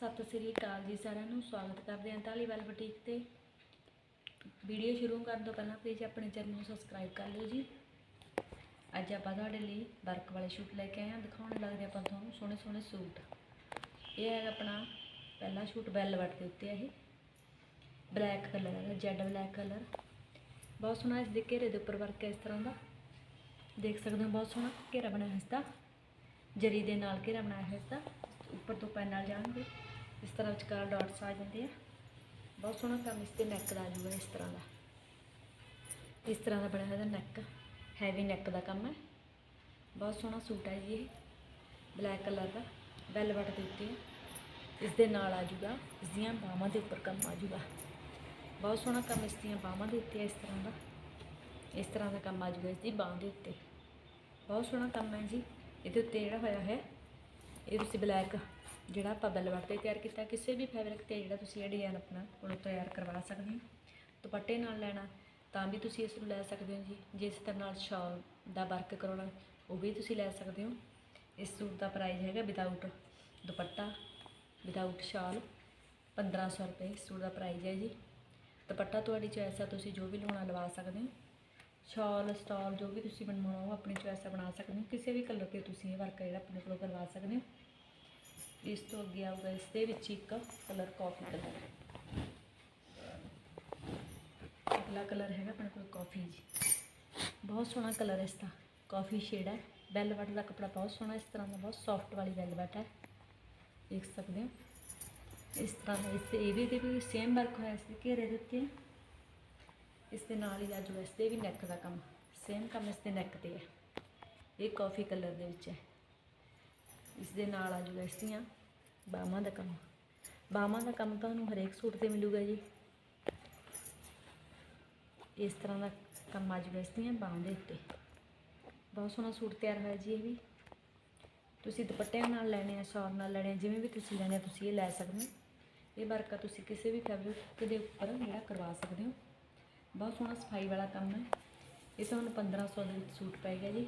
ਸਤਿ ਸ੍ਰੀ ਅਕਾਲ ਜੀ ਸਾਰਿਆਂ ਨੂੰ, ਸਵਾਗਤ ਕਰਦੇ ਹਾਂ ਧਾਲੀਵਾਲ ਬੁਟੀਕ ਤੇ। ਵੀਡੀਓ ਸ਼ੁਰੂ ਕਰਨ ਤੋਂ ਪਹਿਲਾਂ ਪਲੀਜ਼ ਆਪਣੇ ਚੈਨਲ ਨੂੰ ਸਬਸਕ੍ਰਾਈਬ ਕਰ ਲਿਓ ਜੀ। ਅੱਜ ਆਪਾਂ ਤੁਹਾਡੇ ਲਈ ਵਰਕ ਵਾਲੇ ਸੂਟ ਲੈ ਕੇ ਆਏ ਹਾਂ। ਦਿਖਾਉਣ ਲੱਗਦੇ ਆਪਾਂ ਤੁਹਾਨੂੰ ਸੋਹਣੇ ਸੋਹਣੇ ਸੂਟ। ਇਹ ਹੈ ਆਪਣਾ ਪਹਿਲਾ ਸੂਟ ਵੈਲਵਟ ਦੇ ਉੱਤੇ ਹੈ ਇਹ। ਬਲੈਕ ਕਲਰ ਹੈ ਜੈਡ ਬਲੈਕ ਕਲਰ ਬਹੁਤ ਸੋਹਣਾ ਇਸ ਦੇ ਘੇਰੇ ਦੇ ਉੱਪਰ ਵਰਕ ਹੈ ਇਸ ਤਰ੍ਹਾਂ ਦਾ। ਦੇਖ ਸਕਦੇ ਹੋ ਬਹੁਤ ਸੋਹਣਾ ਘੇਰਾ ਬਣਿਆ ਹੈ ਇਸ ਦਾ। ਜਰੀ ਦੇ ਨਾਲ ਘੇਰਾ ਬਣਾਇਆ ਹੈ ਇਸ ਦਾ। ਉੱਪਰ ਤੋਂ ਪੈਨ ਨਾਲ ਜਾਣਗੇ। ਇਸ ਤਰ੍ਹਾਂ ਵਿਚਕਾਰ ਡਾਟਸ ਆ ਜਾਂਦੇ ਆ। ਬਹੁਤ ਸੋਹਣਾ ਕੰਮ ਇਸ ਤੇ ਨੈਕ ਦਾ ਆ ਜਾਊਗਾ ਇਸ ਤਰ੍ਹਾਂ ਦਾ। ਇਸ ਤਰ੍ਹਾਂ ਦਾ ਬਣਿਆ ਹੋਇਆ ਨੈਕ ਹੈਵੀ ਨੈਕ ਦਾ ਕੰਮ ਹੈ। ਬਹੁਤ ਸੋਹਣਾ ਸੂਟ ਹੈ ਜੀ ਇਹ ਬਲੈਕ ਕਲਰ ਦਾ ਵੈਲਵਟ ਦੇ ਉੱਤੇ। ਇਸ ਦੇ ਨਾਲ ਆ ਜੂਗਾ ਇਸ ਦੀਆਂ ਬਾਹਾਂ ਦੇ ਉੱਪਰ ਕੰਮ ਆ ਜੂਗਾ ਬਹੁਤ ਸੋਹਣਾ ਕੰਮ ਇਸ ਦੀਆਂ ਬਾਹਾਂ ਦੇ ਉੱਤੇ ਇਸ ਤਰ੍ਹਾਂ ਦਾ। ਇਸ ਤਰ੍ਹਾਂ ਦਾ ਕੰਮ ਆ ਜੂਗਾ ਇਸ ਦੀ ਬਾਹਾਂ ਦੇ ਉੱਤੇ। ਬਹੁਤ ਸੋਹਣਾ ਕੰਮ ਹੈ ਜੀ। ਇਹਦੇ ਉੱਤੇ ਜਿਹੜਾ ਹੋਇਆ ਹੈ, ਇਹ ਤੁਸੀਂ ਬਲੈਕ ਜਿਹੜਾ ਆਪਾਂ ਬੈਲਵਟ ਤੇ ਤਿਆਰ ਕੀਤਾ, ਕਿਸੇ ਵੀ ਫੈਬਰਿਕ ਤੇ ਜਿਹੜਾ ਤੁਸੀਂ ਇਹ ਡਿਜ਼ਾਈਨ ਆਪਣਾ ਕੋਲੋਂ ਤਿਆਰ ਕਰਵਾ ਸਕਦੇ ਹੋ। ਦੁਪੱਟੇ ਨਾਲ ਲੈਣਾ, ਤਾਂ ਵੀ ਤੁਸੀਂ ਇਸ ਨੂੰ ਲੈ ਸਕਦੇ ਹੋ ਜੀ। ਜਿਸ ਤਰ੍ਹਾਂ ਨਾਲ ਸ਼ਾਲ ਦਾ ਵਰਕ ਕਰਾਉਣਾ, ਉਹ ਵੀ ਤੁਸੀਂ ਲੈ ਸਕਦੇ ਹੋ। ਇਸ ਸੂਟ ਦਾ ਪ੍ਰਾਈਸ ਹੈਗਾ ਵਿਦਆਊਟ ਦੁਪੱਟਾ ਵਿਦਆਊਟ ਸ਼ਾਲ 1500 ਰੁਪਏ ਇਸ ਸੂਟ ਦਾ ਪ੍ਰਾਈਸ ਹੈ ਜੀ। ਦੁਪੱਟਾ ਤੁਹਾਡੀ ਚੋਇਸ ਆ, ਤੁਸੀਂ ਜੋ ਵੀ ਲਵਾਉਣਾ ਲਵਾ ਸਕਦੇ ਹੋ। ਸ਼ਾਲ ਸਟਾਲ ਜੋ ਵੀ ਤੁਸੀਂ ਬਣਵਾਉਣਾ, ਉਹ ਆਪਣੀ ਚੋਇਸ ਦਾ ਬਣਾ ਸਕਦੇ ਹੋ। ਕਿਸੇ ਵੀ ਕਲਰ ਤੇ ਤੁਸੀਂ ਇਹ ਵਰਕ ਜਿਹੜਾ ਆਪਣੇ ਕੋਲੋਂ ਕਰਵਾ ਸਕਦੇ ਹੋ। ਇਸ ਤੋਂ ਅੱਗੇ ਆਊਗਾ, ਇਸ ਦੇ ਵਿੱਚ ਇੱਕ ਕਲਰ ਕਾਫੀ ਕਲਰ ਅਗਲਾ ਕਲਰ ਹੈਗਾ ਆਪਣੇ ਕੋਲ ਕਾਫੀ ਜੀ। ਬਹੁਤ ਸੋਹਣਾ ਕਲਰ ਇਸ ਦਾ। ਕਾਫੀ ਸ਼ੇਡ ਹੈ। ਵੈਲਵਟ ਦਾ ਕੱਪੜਾ ਬਹੁਤ ਸੋਹਣਾ ਇਸ ਤਰ੍ਹਾਂ ਦਾ ਬਹੁਤ ਸੌਫਟ ਵਾਲੀ ਵੈਲਵਟ ਹੈ। ਦੇਖ ਸਕਦੇ ਹੋ। ਇਸ ਤਰ੍ਹਾਂ ਦਾ ਇਸ ਤੇ ਵੀ ਤੇ ਵੀ ਸੇਮ ਵਰਕ ਹੋਇਆ ਇਸ ਦੇ ਘੇਰੇ ਦੇ ਉੱਤੇ। ਇਸ ਦੇ ਨਾਲ ਹੀ ਆਜੂ ਇਸ ਦੇ ਵੀ ਨੈਕ ਦਾ ਕੰਮ। ਸੇਮ ਕੰਮ ਇਸ ਦੇ ਨੈਕ ਤੇ ਹੈ। ਇਹ ਕਾਫੀ ਕਲਰ ਦੇ ਵਿੱਚ ਹੈ। ਇਸ ਦੇ ਨਾਲ ਆਜੂ ਇਸ ਦੀਆਂ। ਬਾਹਾਂ ਦਾ ਕੰਮ। ਬਾਹਾਂ ਦਾ ਕੰਮ ਤੁਹਾਨੂੰ ਹਰੇਕ ਸੂਟ ਤੇ ਮਿਲੂਗਾ ਜੀ। ਇਸ ਤਰ੍ਹਾਂ ਦਾ ਕੰਮ ਆਜੂਗਾ ਇਸ ਦੀਆਂ ਬਾਹਾਂ ਦੇ ਉੱਤੇ। ਬਹੁਤ ਸੋਹਣਾ ਸੂਟ ਤਿਆਰ ਹੋਇਆ ਜੀ ਇਹ ਵੀ। ਤੁਸੀਂ ਦੁਪੱਟਿਆਂ ਨਾਲ ਲੈਣੇ ਆ, ਸ਼ਾਲ ਨਾਲ ਲੈਣੇ ਜਿਵੇਂ ਵੀ ਤੁਸੀਂ ਲੈਣੇ ਆ, ਤੁਸੀਂ ਇਹ ਲੈ ਸਕਦੇ ਹੋ। ਇਹ ਵਰਕਾ ਤੁਸੀਂ ਕਿਸੇ ਵੀ ਫੈਬਰਿਕ ਦੇ ਉੱਪਰ ਜਿਹੜਾ ਕਰਵਾ ਸਕਦੇ ਹੋ। ਬਹੁਤ ਸੋਹਣਾ ਸਫ਼ਾਈ ਵਾਲਾ ਕੰਮ ਹੈ। ਇਹ ਤੁਹਾਨੂੰ 1500 ਦੇ ਵਿੱਚ ਸੂਟ ਪਏਗਾ ਜੀ।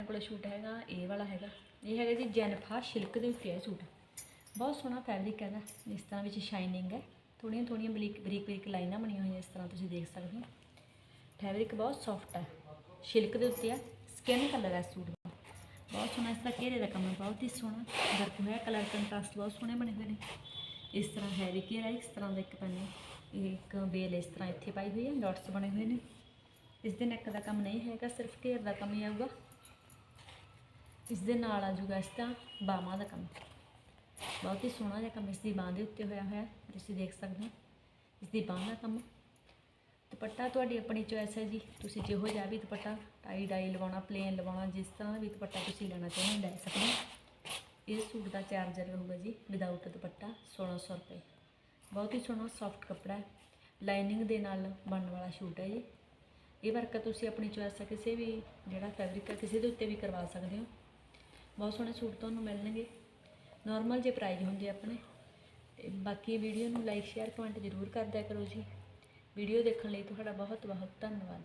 ਕੋਲ ਸੂਟ ਹੈਗਾ, ਇਹ ਵਾਲਾ ਹੈਗਾ। ਇਹ ਹੈਗਾ ਜੀ ਜੈਨਫਾ ਸਿਲਕ ਦੇ ਉੱਤੇ ਹੈ ਸੂਟ। ਬਹੁਤ ਸੋਹਣਾ ਫੈਬਰਿਕ ਹੈਗਾ ਇਸ ਤਰ੍ਹਾਂ ਵਿੱਚ ਸ਼ਾਈਨਿੰਗ ਹੈ। ਥੋੜੀਆਂ ਥੋੜੀਆਂ ਬਰੀਕ ਬਰੀਕ ਬਰੀਕ ਲਾਈਨਾਂ ਬਣੀਆਂ ਹੋਈਆਂ ਇਸ ਤਰ੍ਹਾਂ ਤੁਸੀਂ ਦੇਖ ਸਕਦੇ ਹੋ। ਫੈਬਰਿਕ ਬਹੁਤ ਸੌਫਟ ਹੈ। ਸਿਲਕ ਦੇ ਉੱਤੇ ਹੈ ਸਕਿਨ ਕਲਰ ਹੈ ਸੂਟ ਦਾ। ਬਹੁਤ ਸੋਹਣਾ ਇਸ ਦਾ ਘੇਰੇ ਦਾ ਕੰਮ ਬਹੁਤ ਹੀ ਸੋਹਣਾ। ਵਰਕ ਹੋਇਆ। ਕਲਰ ਕੰਟਰਾਸਟ ਬਹੁਤ ਸੋਹਣੇ ਬਣੇ ਹੋਏ ਨੇ। ਇਸ ਤਰ੍ਹਾਂ ਹੈਵੀ ਘੇਰਾ, ਇਸ ਤਰ੍ਹਾਂ ਦਾ ਇੱਕ ਪੈਨੇ ਇਹ ਇੱਕ ਬੇਲ ਇਸ ਤਰ੍ਹਾਂ ਇੱਥੇ ਪਾਈ ਹੋਈ ਹੈ। ਡਾਟਸ ਬਣੇ ਹੋਏ ਨੇ। ਇਸ ਦੇ ਨੈਕ ਦਾ ਕੰਮ ਨਹੀਂ ਹੈਗਾ। ਸਿਰਫ ਘੇਰ ਦਾ ਕੰਮ ਹੀ ਆਊਗਾ। ਇਸ ਦੇ ਨਾਲ ਆ ਜੂਗਾ ਇਸ ਦਾ ਬਾਹਾਂ ਦਾ ਕੰਮ। ਬਹੁਤ ਹੀ ਸੋਹਣਾ ਜਿਹਾ ਕੰਮ ਇਸ ਦੀ ਬਾਂਹ ਦੇ ਉੱਤੇ ਹੋਇਆ ਹੋਇਆ, ਤੁਸੀਂ ਦੇਖ ਸਕਦੇ ਹੋ। ਇਸ ਦੀ ਬਾਂਹ ਦਾ ਕੰਮ। ਦੁਪੱਟਾ ਤੁਹਾਡੀ ਆਪਣੀ ਚੋਇਸ ਹੈ ਜੀ। ਤੁਸੀਂ ਜਿਹੋ ਜਿਹਾ ਵੀ ਦੁਪੱਟਾ ਟਾਈ ਡਾਈ ਲਵਾਉਣਾ ਪਲੇਨ ਲਵਾਉਣਾ, ਜਿਸ ਤਰ੍ਹਾਂ ਵੀ ਦੁਪੱਟਾ ਤੁਸੀਂ ਲੈਣਾ ਚਾਹੁੰਦੇ ਹੋ, ਲੈ ਸਕਦੇ ਹੋ। ਇਸ ਸੂਟ ਦਾ ਚਾਰਜਰ ਰਹੂਗਾ ਜੀ ਵਿਦਆਊਟ ਦੁਪੱਟਾ 1600 ਰੁਪਏ। ਬਹੁਤ ਹੀ ਸੋਹਣਾ ਸੌਫਟ ਕੱਪੜਾ ਹੈ। ਲਾਈਨਿੰਗ ਦੇ ਨਾਲ ਬਣਨ ਵਾਲਾ ਸੂਟ ਹੈ ਜੀ। ਇਹ ਵਰਕ ਤੁਸੀਂ ਆਪਣੀ ਚੋਇਸ ਹੈ ਕਿਸੇ ਵੀ, ਜਿਹੜਾ ਫੈਬਰਿਕ ਹੈ ਕਿਸੇ ਦੇ ਉੱਤੇ ਵੀ ਕਰਵਾ ਸਕਦੇ ਹੋ। ਬਹੁਤ ਸੋਹਣੇ ਸੂਟ ਤੁਹਾਨੂੰ ਮਿਲਣਗੇ। ਨਾਰਮਲ ਜੇ ਪ੍ਰਾਈਜ਼ ਹੁੰਦੇ ਆਪਣੇ। ਤੇ ਬਾਕੀ ਵੀਡੀਓ ਨੂੰ ਲਾਈਕ ਸ਼ੇਅਰ ਕਮੈਂਟ ਜ਼ਰੂਰ ਕਰ ਦਿਆ ਕਰੋ ਜੀ। ਵੀਡੀਓ ਦੇਖਣ ਲਈ ਤੁਹਾਡਾ ਬਹੁਤ ਬਹੁਤ ਧੰਨਵਾਦ।